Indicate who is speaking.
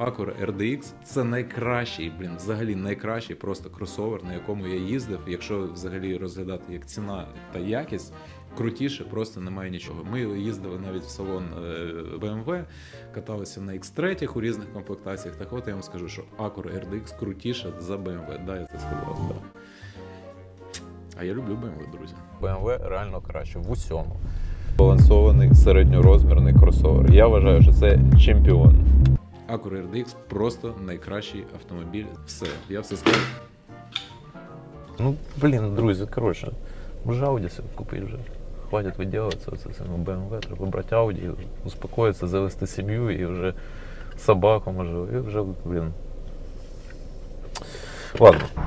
Speaker 1: Acura RDX це найкращий, блін, взагалі найкращий просто кросовер, на якому я їздив. Якщо взагалі розглядати як ціна та якість, крутіше просто немає нічого. Ми їздили навіть в салон е, BMW, каталися на X3 у різних комплектаціях. Так от я вам скажу, що Acura RDX крутіше за BMW. Да, я це сказав. Да. А я люблю BMW, друзі.
Speaker 2: BMW реально краще в усьому. Балансований середньорозмірний кросовер. Я вважаю, що це чемпіон.
Speaker 1: Acura RDX просто найкращий автомобіль. Все, я все сказав.
Speaker 2: Ну, блін, друзі, коротше, може Audi собі купити вже. Хватить виділитися оце цим BMW, треба брати Audi, і успокоїтися, завести сім'ю і вже собаку, може, і вже, блін. Ладно.